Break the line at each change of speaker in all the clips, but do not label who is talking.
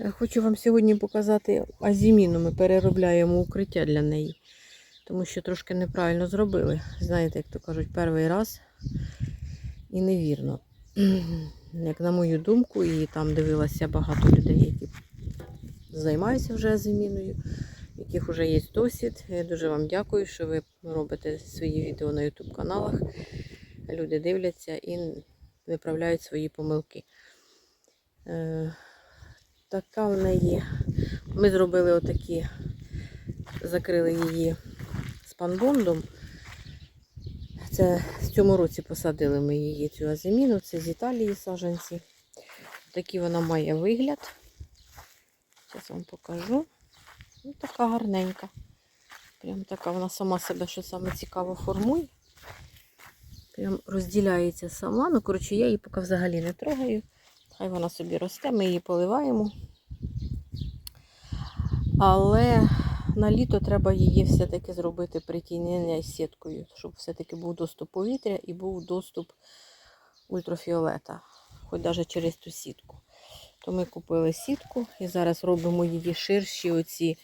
Е, Хочу вам сьогодні показати азіміну. Ми переробляємо укриття для неї, тому що трошки неправильно зробили. Знаєте, як то кажуть, перший раз і невірно. Як на мою думку, і там дивилася багато людей, які займаються вже азіміною, яких вже є досвід. Я дуже вам дякую, що ви робите свої відео на YouTube каналах. Люди дивляться і виправляють свої помилки. Така в неї. Ми зробили отакі, закрили її спанбондом. Це в цьому році посадили ми її цю азиміну, це з Італії саджанці. Такий вона має вигляд. Зараз вам покажу. Ну, така гарненька. Прям така вона сама себе, що саме цікаво, формує. Прям розділяється сама. Ну, коротше, я її поки взагалі не трогаю. Хай вона собі росте, ми її поливаємо. Але на літо треба її все-таки зробити притінення сіткою, щоб все-таки був доступ повітря і був доступ ультрафіолета, хоч навіть через ту сітку. То ми купили сітку і зараз робимо її ширші, оці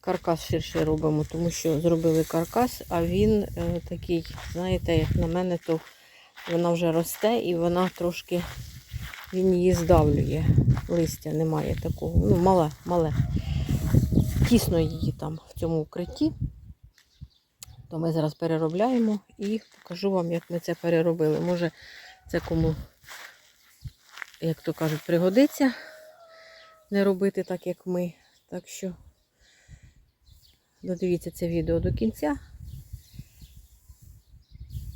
каркас ширше робимо, тому що зробили каркас, а він е, такий, знаєте, як на мене, то вона вже росте і вона трошки він її здавлює. Листя немає такого. Ну, мале, мале. Тісно її там в цьому укритті. То ми зараз переробляємо і покажу вам, як ми це переробили. Може, це кому, як то кажуть, пригодиться не робити так, як ми. Так що додивіться це відео до кінця.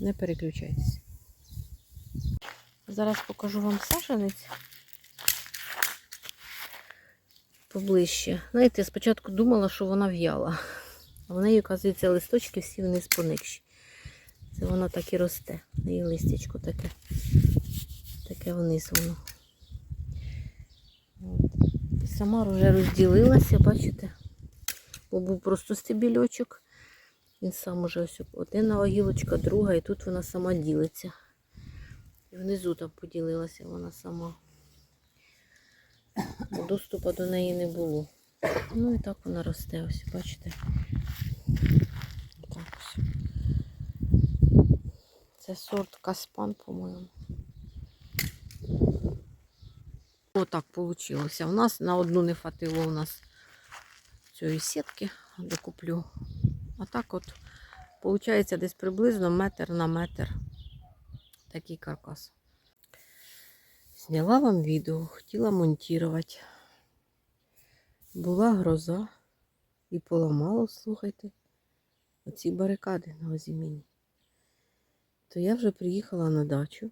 Не переключайтеся. Зараз покажу вам саженець поближче. Знаєте, я спочатку думала, що вона в'яла. А в неї, оказується, листочки всі вниз поникші. Це вона так і росте. Неї листячко таке. Таке вниз воно. Сама вже розділилася, бачите? Бо був просто стебільочок. Він сам уже ось одна гілочка, друга, і тут вона сама ділиться. І внизу там поділилася вона сама. Доступу до неї не було. Ну і так вона росте, ось, бачите. Так ось. Це сорт Каспан, по-моєму. Отак вийшло. У нас на одну не хватило у нас цієї сітки, докуплю. А так от, виходить, десь приблизно метр на метр такий каркас. Зняла вам відео, хотіла монтувати. Була гроза і поламало, слухайте, оці барикади на озіміні. То я вже приїхала на дачу,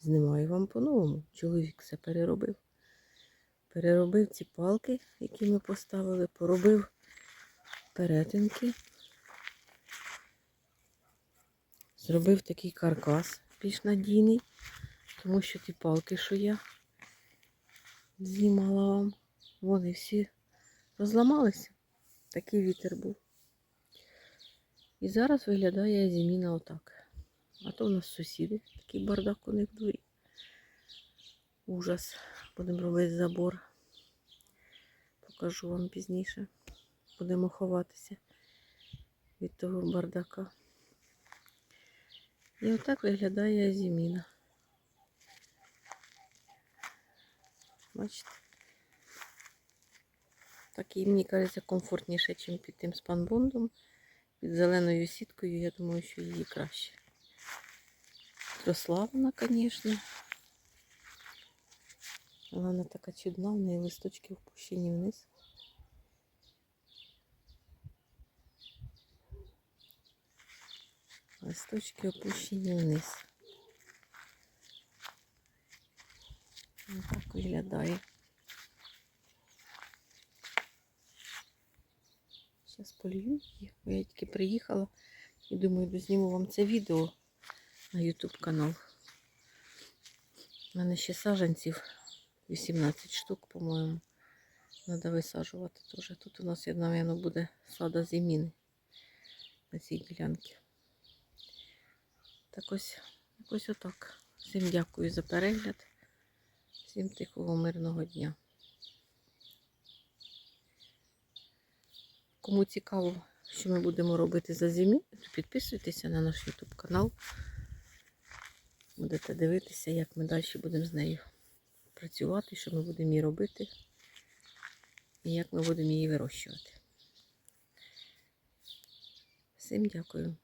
знімаю вам по-новому. Чоловік все переробив. Переробив ці палки, які ми поставили, поробив перетинки. Зробив такий каркас більш надійний, тому що ті палки, що я знімала вам, вони всі розламалися. Такий вітер був. І зараз виглядає зіміна отак. А то у нас сусіди, такий бардак у них в дворі. Ужас. Будемо робити забор. Покажу вам пізніше. Будемо ховатися від того бардака. І отак виглядає зіміна. Бачите? Так і мені кажеться комфортніше, ніж під тим спанбондом. Під зеленою сіткою, я думаю, що її краще. Росла звісно. Вона така чудна, в неї листочки впущені вниз. Листочки опущені вниз. Ось так виглядає. Зараз полью її, бо я тільки приїхала і думаю, дозніму вам це відео на YouTube канал. У мене ще саджанців 18 штук, по-моєму. Треба висаджувати теж. Тут у нас, мабуть, буде сада зіміни на цій ділянці. Так ось, якось отак. Всім дякую за перегляд. Всім тихого, мирного дня. Кому цікаво, що ми будемо робити за зимі, підписуйтеся на наш YouTube канал. Будете дивитися, як ми далі будемо з нею працювати, що ми будемо її робити і як ми будемо її вирощувати. Всім дякую.